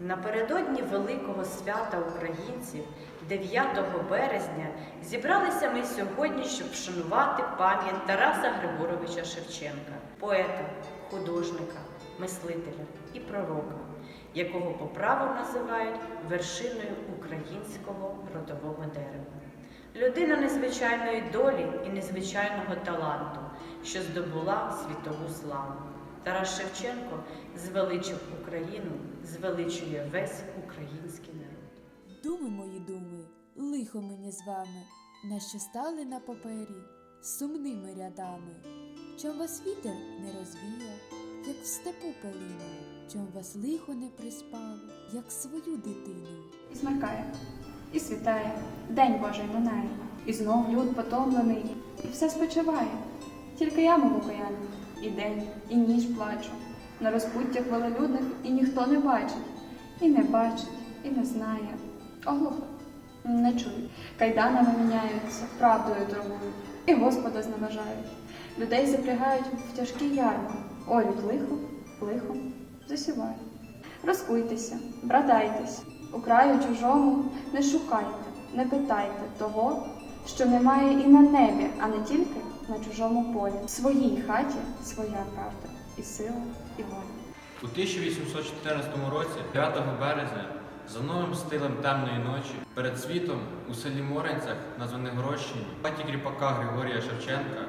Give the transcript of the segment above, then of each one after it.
Напередодні великого свята українців, 9 березня, зібралися ми сьогодні, щоб вшанувати пам'ять Тараса Григоровича Шевченка, поета, художника, мислителя і пророка, якого по праву називають вершиною українського родового дерева. Людина незвичайної долі і незвичайного таланту, що здобула світову славу. Тарас Шевченко звеличив Україну, звеличує весь український народ. Думи мої думи, лихо мені з вами, на що стали на папері сумними рядами. Чом вас вітер не розвіяв, як в степу пелину, чом вас лихо не приспало, як свою дитину. І смеркає, і світає, день Божий минає, і знов люд потомлений, і все спочиває. Тільки я, мов окаянник, і день, і ніч плачу. На розпуттях велолюдних і ніхто не бачить, і не бачить, і не знає. Оглухо, не чують. Кайданами міняються, правдою торгують, і Господа зневажають. Людей запрягають в тяжкі ярма, орють лихо, лихо засівають. Розкуйтеся, братайтеся, у краю чужому не шукайте, не питайте того, що немає і на небі, а не тільки на чужому полі. В своїй хаті своя правда, і сила, і воля. У 1814 році, 5 березня, за новим стилем темної ночі, перед світом у селі Моренцях на Звенигородщині, в хаті кріпака Григорія Шевченка,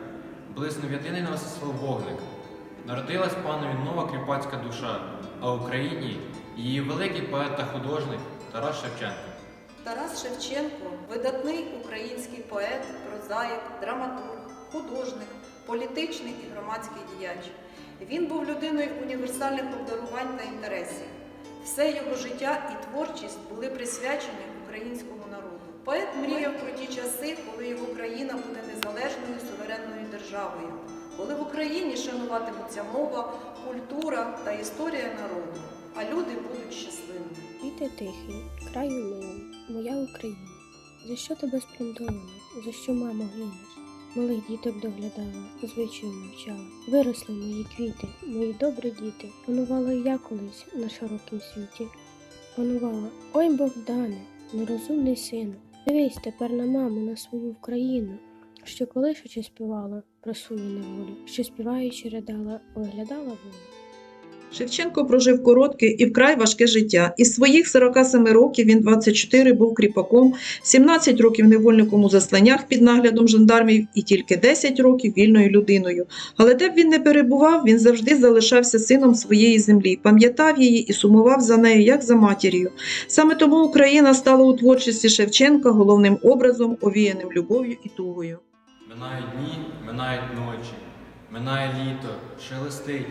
блиснув єдиний на вогник. Народилась панові нова кріпацька душа, а в Україні її великий поет та художник Тарас Шевченко. Тарас Шевченко видатний український поет, прозаїк, драматург, художник, політичний і громадський діяч. Він був людиною універсальних обдарувань та інтересів. Все його життя і творчість були присвячені українському народу. Поет мріяв про ті часи, коли його країна буде незалежною суверенною державою, коли в Україні шануватимуться мова, культура та історія народу, а люди будуть щасливими. Вітер тихий, краю милий, моя Україна. За що тебе спліндовано, за що, мамо, гинеш? Малих діток доглядала, звичаю навчала. Виросли мої квіти, мої добрі діти. Панувала я колись на широкім світі. Панувала, ой Богдане, нерозумний сину. Дивись тепер на маму, на свою Україну, що колишучи співала про свою неволю, що співаючи ридала, виглядала волю. Шевченко прожив коротке і вкрай важке життя. Із своїх 47 років він 24 був кріпаком, 17 років невольником у засланнях під наглядом жандармів і тільки 10 років вільною людиною. Але де б він не перебував, він завжди залишався сином своєї землі, пам'ятав її і сумував за нею, як за матір'ю. Саме тому Україна стала у творчості Шевченка головним образом, овіяним любов'ю і тугою. Минають дні, минають ночі, минає літо, шелестить,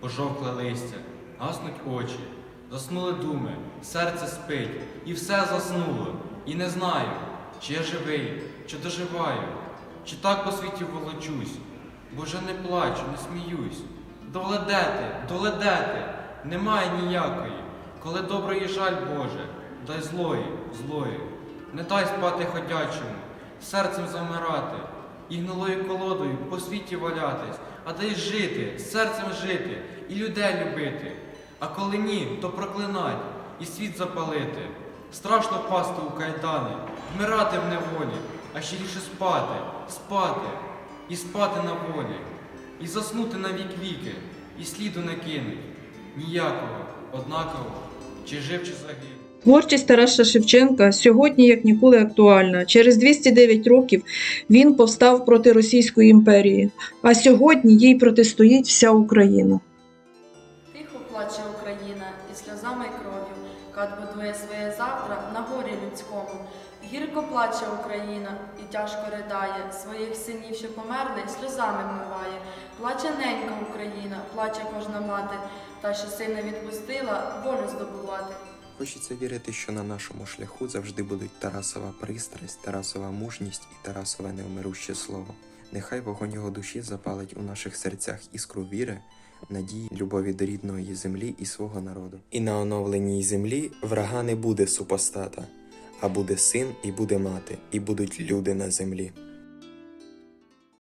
пожовкле листя, гаснуть очі, заснули думи, серце спить, і все заснуло. І не знаю, чи я живий, чи доживаю, чи так по світі волочусь, бо вже не плачу, не сміюсь. Доведете, доведете, немає ніякої, коли доброї жаль Боже, дай злої, злої, не дай спати ходячому, серцем замирати, і гнилою колодою по світі валятись, а дай жити, серцем жити і людей любити. А коли ні, то проклинать і світ запалити. Страшно впасти у кайдани, вмирати в неволі, а ще гірше спати, спати і спати на волі, і заснути на вік віки, і сліду не кинуть. Ніякого, однаково, чи жив, чи загинув. Творчість Тараса Шевченка сьогодні як ніколи актуальна. Через 209 років він повстав проти Російської імперії, а сьогодні їй протистоїть вся Україна. Тихо плаче Україна і сльозами й кров'ю, кат будує своє завтра на горі людському. Гірко плаче Україна і тяжко ридає, своїх синів, що померли, сльозами вмиває. Плаче ненька Україна, плаче кожна мати, та що сина відпустила, волю здобувати. Хочеться вірити, що на нашому шляху завжди будуть Тарасова пристрасть, Тарасова мужність і Тарасове невмируще слово. Нехай вогонь його душі запалить у наших серцях іскру віри, надії, любові до рідної землі і свого народу. І на оновленій землі врага не буде супостата, а буде син і буде мати, і будуть люди на землі.